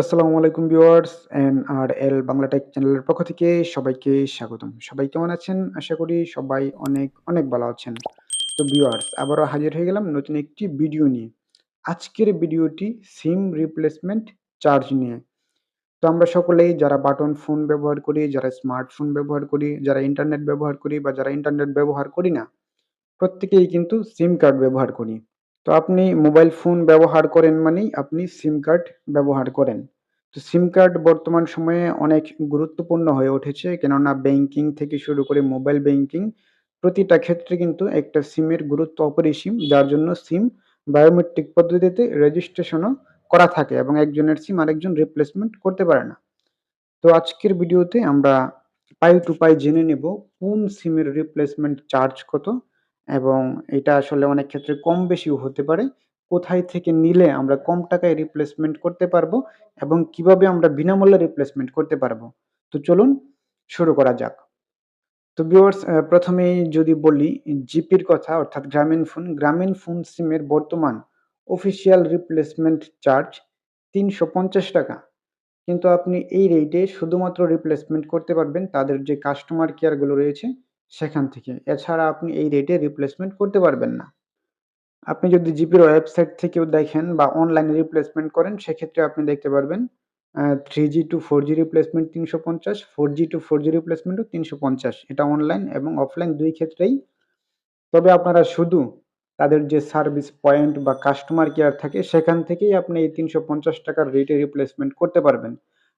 আসসালামু আলাইকুম viewers N R L Bangla tech চ্যানেলের পক্ষ থেকে সবাইকে স্বাগতম। সবাই কেমন আছেন? আশা করি সবাই অনেক অনেক ভালো আছেন। তো ভিউয়ার্স, আবারও হাজির হয়ে গেলাম নতুন একটি ভিডিও নিয়ে। আজকের ভিডিওটি সিম রিপ্লেসমেন্ট চার্জ নিয়ে। তো আমরা সকলেই যারা বাটন ফোন ব্যবহার করি, যারা স্মার্টফোন ব্যবহার করি, যারা ইন্টারনেট ব্যবহার করি বা যারা ইন্টারনেট ব্যবহার করি না, প্রত্যেকেই কিন্তু সিম কার্ড ব্যবহার করি। তো আপনি মোবাইল ফোন ব্যবহার করেন মানেই আপনি সিম কার্ড ব্যবহার করেন। তো সিম কার্ড বর্তমান সময়ে অনেক গুরুত্বপূর্ণ হয়ে উঠেছে, কেননা ব্যাংকিং থেকে শুরু করে মোবাইল ব্যাংকিং প্রতিটা ক্ষেত্রে কিন্তু একটা সিমের গুরুত্ব অপরিসীম, যার জন্য সিম বায়োমেট্রিক পদ্ধতিতে রেজিস্ট্রেশনও করা থাকে এবং একজনের সিম আরেকজন রিপ্লেসমেন্ট করতে পারে না। তো আজকের ভিডিওতে আমরা পাই টু পাই জেনে নেব কোন সিমের রিপ্লেসমেন্ট চার্জ কত এবং এটা আসলে অনেক ক্ষেত্রে কম বেশিও হতে পারে। কোথায় থেকে নিলে আমরা কম টাকায় রিপ্লেসমেন্ট করতে পারব এবং কীভাবে আমরা বিনামূল্যে রিপ্লেসমেন্ট করতে পারব? তো চলুন শুরু করা যাক। তো ভিউয়ার্স প্রথমেই যদি বলি জিপির কথা, অর্থাৎ গ্রামীণ ফোন গ্রামীণ ফোন সিমের বর্তমান অফিসিয়াল রিপ্লেসমেন্ট চার্জ তিনশো পঞ্চাশ টাকা। কিন্তু আপনি এই রেটে শুধুমাত্র রিপ্লেসমেন্ট করতে পারবেন তাদের যে কাস্টমার কেয়ারগুলো রয়েছে সেখান থেকে। এছাড়া আপনি এই রেটে রিপ্লেসমেন্ট করতে পারবেন না। আপনি যদি জিপির ওয়েবসাইট থেকেও দেখেন বা অনলাইনে রিপ্লেসমেন্ট করেন, সেক্ষেত্রে আপনি দেখতে পারবেন three G to four G replacement তিনশো পঞ্চাশ four G to four G রিপ্লেসমেন্টও তিনশো পঞ্চাশ। এটা অনলাইন এবং অফলাইন দুই ক্ষেত্রেই। তবে আপনারা শুধু তাদের যে সার্ভিস পয়েন্ট বা কাস্টমার কেয়ার থাকে, সেখান থেকেই আপনি এই তিনশো পঞ্চাশ টাকার রেটে রিপ্লেসমেন্ট করতে পারবেন।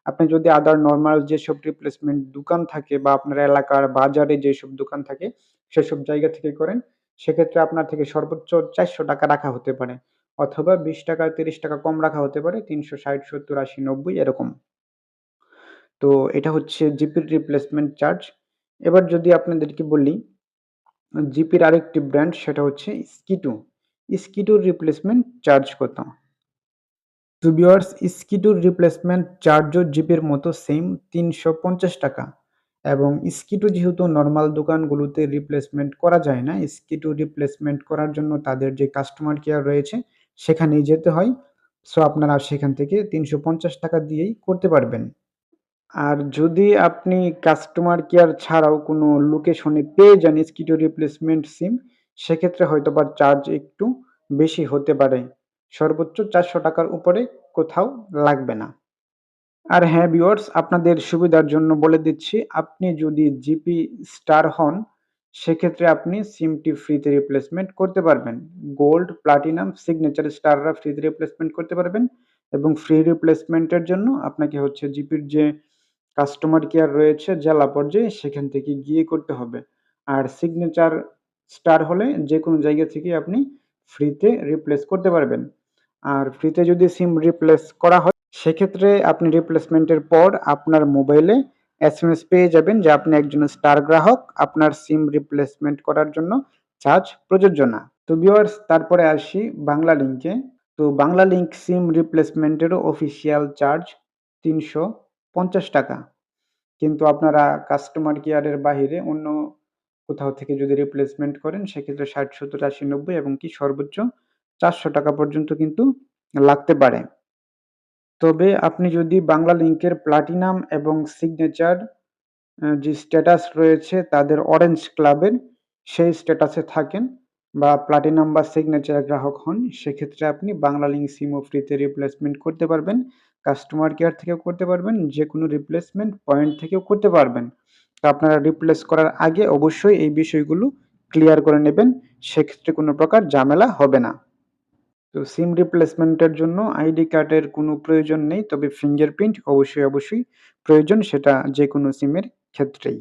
আপনি যদি আদার নর্মাল যেসব রিপ্লেসমেন্ট দোকান থাকে বা আপনার এলাকার বাজারে যেসব দোকান থাকে, সেসব জায়গা থেকে করেন। সেক্ষেত্রে আপনার থেকে সর্বোচ্চ চারশো টাকা রাখা হতে পারে। অথবা বিশ টাকা, তিরিশ টাকা কম রাখা হতে পারে, তিনশো ষাট, সত্তর, আশি, নব্বই এরকম। তো এটা হচ্ছে জিপির রিপ্লেসমেন্ট চার্জ এবার যদি আপনাদেরকে বলি জিপির আরেকটি ব্র্যান্ড সেটা হচ্ছে স্কিটু স্কিটুর রিপ্লেসমেন্ট চার্জ কত? টু ভিউয়ার্স স্কিটুর রিপ্লেসমেন্ট চার্জও জিপের মতো সেম তিনশো পঞ্চাশ টাকা। এবং স্কিটু যেহেতু নর্মাল দোকানগুলোতে রিপ্লেসমেন্ট করা যায় না স্কিটু রিপ্লেসমেন্ট করার জন্য তাদের যে কাস্টমার কেয়ার রয়েছে, সেখানেই যেতে হয়। সো আপনারা সেখান থেকে তিনশো পঞ্চাশ টাকা দিয়েই করতে পারবেন। আর যদি আপনি কাস্টমার কেয়ার ছাড়াও কোনো লোকেশনে পেয়ে যান স্কিটো রিপ্লেসমেন্ট সিম সেক্ষেত্রে হয়তো বা চার্জ একটু বেশি হতে পারে। সর্বোচ্চ চারশো টাকার উপরে কোথাও লাগবে না। আর হ্যাঁ ভিউয়ার্স আপনাদের সুবিধার জন্য বলে দিচ্ছি, আপনি যদি জিপি স্টার হন, সেক্ষেত্রে আপনি সিমটি ফ্রিতে রিপ্লেসমেন্ট করতে পারবেন। গোল্ড প্লাটিনাম সিগনেচার স্টাররা ফ্রিতে রিপ্লেসমেন্ট করতে পারবেন এবং ফ্রি রিপ্লেসমেন্টের জন্য আপনাকে হচ্ছে জিপির যে কাস্টমার কেয়ার রয়েছে, জেলা পর্যায়ে সেখান থেকে গিয়ে করতে হবে। আর সিগনেচার স্টার হলে যে কোনো জায়গা থেকে আপনি ফ্রিতে রিপ্লেস করতে পারবেন। আর ফ্রিতে যদি সিম রিপ্লেস করা হয়, সেক্ষেত্রে আপনি রিপ্লেসমেন্টের পর আপনার মোবাইলে এস এম এস পেয়ে যাবেন যে আপনি একজন স্টার গ্রাহক, আপনার সিম রিপ্লেসমেন্ট করার জন্য চার্জ প্রযোজ্য না। তো ভিউয়ার্স তারপরে আসি বাংলা লিঙ্কে তো বাংলা লিঙ্ক সিম রিপ্লেসমেন্টেরও অফিসিয়াল চার্জ তিনশো পঞ্চাশ টাকা। কিন্তু আপনারা কাস্টমার কেয়ারের বাহিরে অন্য কোথাও থেকে যদি রিপ্লেসমেন্ট করেন, সেক্ষেত্রে ষাট, সত্তর, আশি, নব্বই এবং কি সর্বোচ্চ চারশো টাকা পর্যন্ত কিন্তু লাগতে পারে। তবে আপনি যদি বাংলা লিঙ্কের প্লাটিনাম এবং সিগনেচার যে স্ট্যাটাস রয়েছে তাদের অরেঞ্জ ক্লাবের সেই স্ট্যাটাসে থাকেন বা প্লাটিনাম বা সিগনেচার গ্রাহক হন, সেক্ষেত্রে আপনি বাংলা লিঙ্ক সিমও ফ্রিতে রিপ্লেসমেন্ট করতে পারবেন। কাস্টমার কেয়ার থেকেও করতে পারবেন যে কোনো রিপ্লেসমেন্ট পয়েন্ট থেকেও করতে পারবেন। আপনারা রিপ্লেস করার আগে অবশ্যই এই বিষয়গুলো ক্লিয়ার করে নেবেন, সেক্ষেত্রে কোনো প্রকার ঝামেলা হবে না। তো সিম রিপ্লেসমেন্টের জন্য আইডি কার্ডের কোনো প্রয়োজন নেই, তবে ফিঙ্গারপ্রিন্ট অবশ্যই অবশ্যই প্রয়োজন সেটা যে কোনো সিমের ক্ষেত্রেই।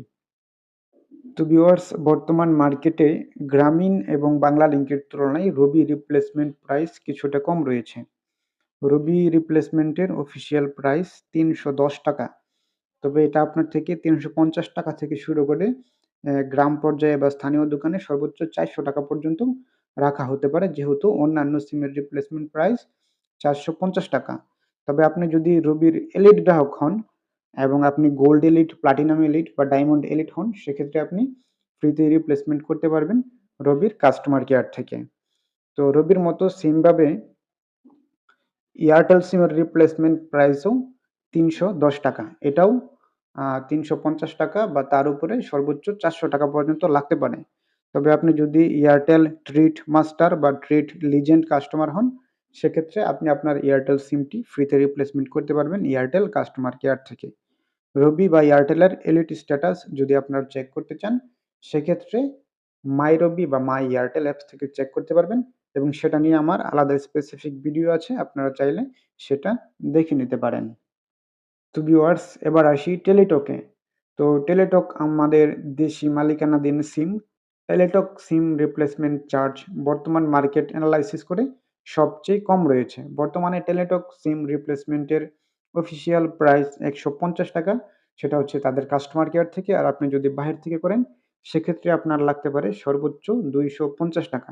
তো ভিউয়ার্স বর্তমান মার্কেটে গ্রামীণ এবং বাংলা লিঙ্কের তুলনায় রবি রিপ্লেসমেন্ট প্রাইস কিছুটা কম রয়েছে। রবি রিপ্লেসমেন্টের অফিসিয়াল প্রাইস তিনশো দশ টাকা। তবে এটা আপনার থেকে তিনশো পঞ্চাশ টাকা থেকে শুরু করে গ্রাম পর্যায়ে বা স্থানীয় দোকানে সর্বোচ্চ চারশো টাকা পর্যন্ত রাখা হতে পারে, যেহেতু অন্যান্য সিমের রিপ্লেসমেন্ট প্রাইস চারশো পঞ্চাশ টাকা। তবে আপনি যদি রবির এলিট গ্রাহক হন এবং আপনি গোল্ড এলিট প্লাটিনাম এলিট বা ডায়মন্ড এলিট হন, সেক্ষেত্রে আপনি ফ্রিতে রিপ্লেসমেন্ট করতে পারবেন রবির কাস্টমার কেয়ার থেকে। তো রবির মতো সেমভাবে এয়ারটেল সিমের রিপ্লেসমেন্ট প্রাইসও তিনশো দশ টাকা। এটাও তিনশো পঞ্চাশ টাকা বা তার উপরে সর্বোচ্চ চারশো টাকা পর্যন্ত লাগতে পারে। তবে আপনি যদি এয়ারটেল ট্রিট মাস্টার বা ট্রিট লিজেন্ড কাস্টমার হন, সেক্ষেত্রে আপনি আপনার এয়ারটেল সিমটি ফ্রিতে রিপ্লেসমেন্ট করতে পারবেন এয়ারটেল কাস্টমার কেয়ার থেকে। রবি বা এয়ারটেলের এলইটি স্ট্যাটাস যদি আপনারা চেক করতে চান, সেক্ষেত্রে মাই রবি বা মাই এয়ারটেল অ্যাপস থেকে চেক করতে পারবেন এবং সেটা নিয়ে আমার আলাদা স্পেসিফিক ভিডিও আছে, আপনারা চাইলে সেটা দেখে নিতে পারেন। তো ভিউয়ার্স এবার আসি টেলিটকে তো টেলিটক আমাদের দেশি মালিকানাধীন SIM Teletalk SIM replacement charge বর্তমান মার্কেট অ্যানালাইসিস করে সবচেয়ে কম রয়েছে। বর্তমানে টেলিটক সিম রিপ্লেসমেন্টের অফিসিয়াল প্রাইস একশো পঞ্চাশ টাকা। সেটা হচ্ছে তাদের কাস্টমার কেয়ার থেকে। আর আপনি যদি বাহির থেকে করেন, সেক্ষেত্রে আপনার লাগতে পারে সর্বোচ্চ দুইশো পঞ্চাশ টাকা।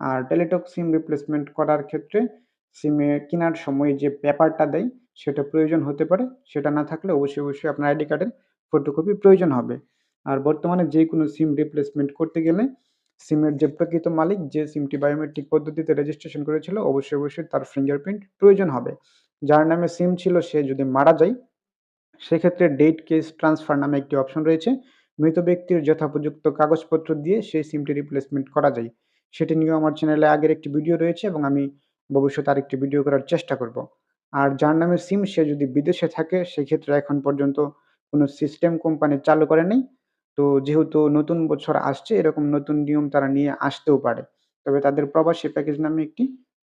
আর টেলিটক সিম রিপ্লেসমেন্ট করার ক্ষেত্রে সিমে কেনার সময় যে পেপারটা দেয়, সেটা প্রয়োজন হতে পারে। সেটা না থাকলে অবশ্যই অবশ্যই আপনার আইডি কার্ডের ফটোকপি প্রয়োজন হবে। আর বর্তমানে যে কোনো সিম রিপ্লেসমেন্ট করতে গেলে সিমের যে প্রকৃত মালিক, যে সিমটি বায়োমেট্রিক পদ্ধতিতে রেজিস্ট্রেশন করেছিল, অবশ্যই অবশ্যই তার ফিঙ্গারপ্রিন্ট প্রয়োজন হবে। যার নামে সিম ছিল, সে যদি মারা যায়, সেক্ষেত্রে ডেট কেস ট্রান্সফার নামে একটি অপশন রয়েছে। মৃত ব্যক্তির যথাপযুক্ত কাগজপত্র দিয়ে সেই সিমটি রিপ্লেসমেন্ট করা যায়। সেটি নিয়েও আমার চ্যানেলে আগের একটি ভিডিও রয়েছে এবং আমি ভবিষ্যতে আরেকটি ভিডিও করার চেষ্টা করব। আর যার নামে সিম সে যদি বিদেশে থাকে, সেক্ষেত্রে এখন পর্যন্ত কোনো সিস্টেম কোম্পানি চালু করে নেই। তো যেহেতু নতুন বছর আসছে, এরকম নতুন নিয়ম তারা নিয়ে আসতেও পারে। তবে তাদের প্রবাসী প্যাকেজ নামে একটি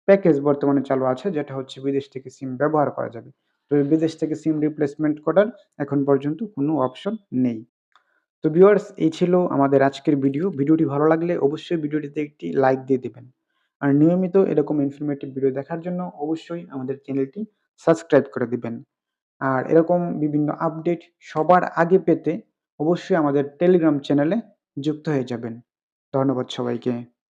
প্যাকেজ বর্তমানে চালু আছে, যেটা হচ্ছে বিদেশ থেকে সিম ব্যবহার করা যাবে। তবে বিদেশ থেকে সিম রিপ্লেসমেন্ট করার এখন পর্যন্ত কোনো অপশন নেই। তো ভিউয়ার্স এই ছিল আমাদের আজকের ভিডিও ভিডিওটি ভালো লাগলে অবশ্যই ভিডিওটিতে একটি লাইক দিয়ে দেবেন। আর নিয়মিত এরকম ইনফরমেটিভ ভিডিও দেখার জন্য অবশ্যই আমাদের চ্যানেলটি সাবস্ক্রাইব করে দিবেন। আর এরকম বিভিন্ন আপডেট সবার আগে পেতে অবশ্যই আমাদের টেলিগ্রাম চ্যানেলে যুক্ত হয়ে যাবেন। ধন্যবাদ সবাইকে।